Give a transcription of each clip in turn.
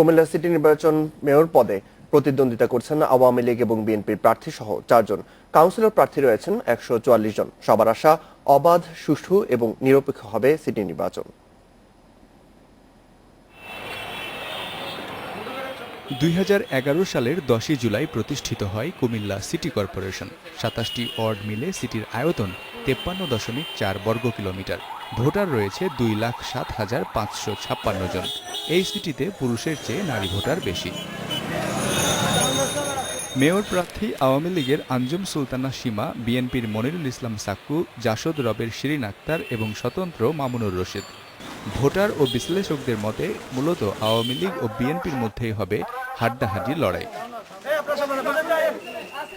Comilla city নির্বাচন mayor পদে প্রতিদ্বন্দ্বিতা করছেন আওয়ামী লীগ এবং বিএনপির প্রার্থী সহ চারজন। কাউন্সিলর প্রার্থী রয়েছেন একশো চুয়াল্লিশ জন। সবার আশা, অবাধ, সুষ্ঠু এবং নিরপেক্ষ হবে সিটি নির্বাচন। দুই হাজার এগারো সালের দশই জুলাই প্রতিষ্ঠিত হয় কুমিল্লা সিটি কর্পোরেশন। সাতাশটি ওয়ার্ড মিলে সিটির আয়তন তেপ্পান্ন দশমিক চার বর্গ কিলোমিটার। ভোটার রয়েছে দুই লাখ সাত হাজার পাঁচশো ছাপ্পান্ন জন। এই সিটিতে পুরুষের চেয়ে নারী ভোটার বেশি। মেয়র প্রার্থী আওয়ামী লীগের আঞ্জুম সুলতানা সীমা, বিএনপির মনিরুল ইসলাম সাক্কু, জাসদ রবের শিরিন আক্তার এবং স্বতন্ত্র মামুনুর রশিদ। ভোটার ও বিশ্লেষকদের মতে মূলত আওয়ামী লীগ ও বিএনপির মধ্যেই হবে হাড্ডাহাড্ডি লড়াই।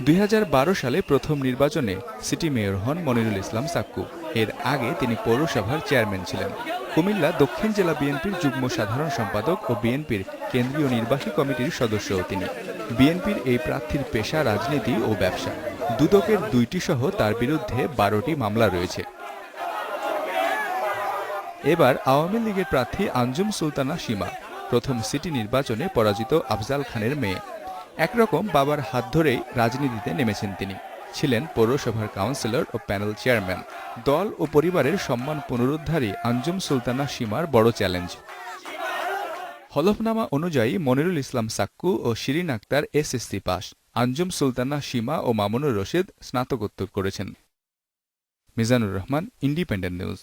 দুই হাজার বারো সালে প্রথম নির্বাচনে সিটি মেয়র হন মনিরুল ইসলাম সাক্কু এর আগে তিনি পৌরসভার চেয়ারম্যান ছিলেন। কুমিল্লা দক্ষিণ জেলা বিএনপির যুগ্ম সাধারণ সম্পাদক ও বিএনপির কেন্দ্রীয় নির্বাহী কমিটির সদস্যও তিনি। বিএনপির এই প্রার্থীর পেশা, রাজনীতি ও ব্যবসা। দুদকের দুইটি সহ তার বিরুদ্ধে বারোটি মামলা রয়েছে। এবার আওয়ামী লীগের প্রার্থী আঞ্জুম সুলতানা সীমা, প্রথম সিটি নির্বাচনে পরাজিত আফজাল খানের মেয়ে। একরকম বাবার হাত ধরেই রাজনীতিতে নেমেছেন তিনি। ছিলেন পৌরসভার কাউন্সিলর ও প্যানেল চেয়ারম্যান। দল ও পরিবারের সম্মান পুনরুদ্ধারই আঞ্জুম সুলতানা সীমার বড় চ্যালেঞ্জ। হলফনামা অনুযায়ী মনিরুল ইসলাম সাক্কু ও শিরিন আক্তার এসএসসি পাস। আঞ্জুম সুলতানা সীমা ও মামুনুর রশিদ স্নাতকোত্তর করেছেন। Mizanur Rahman, independent news.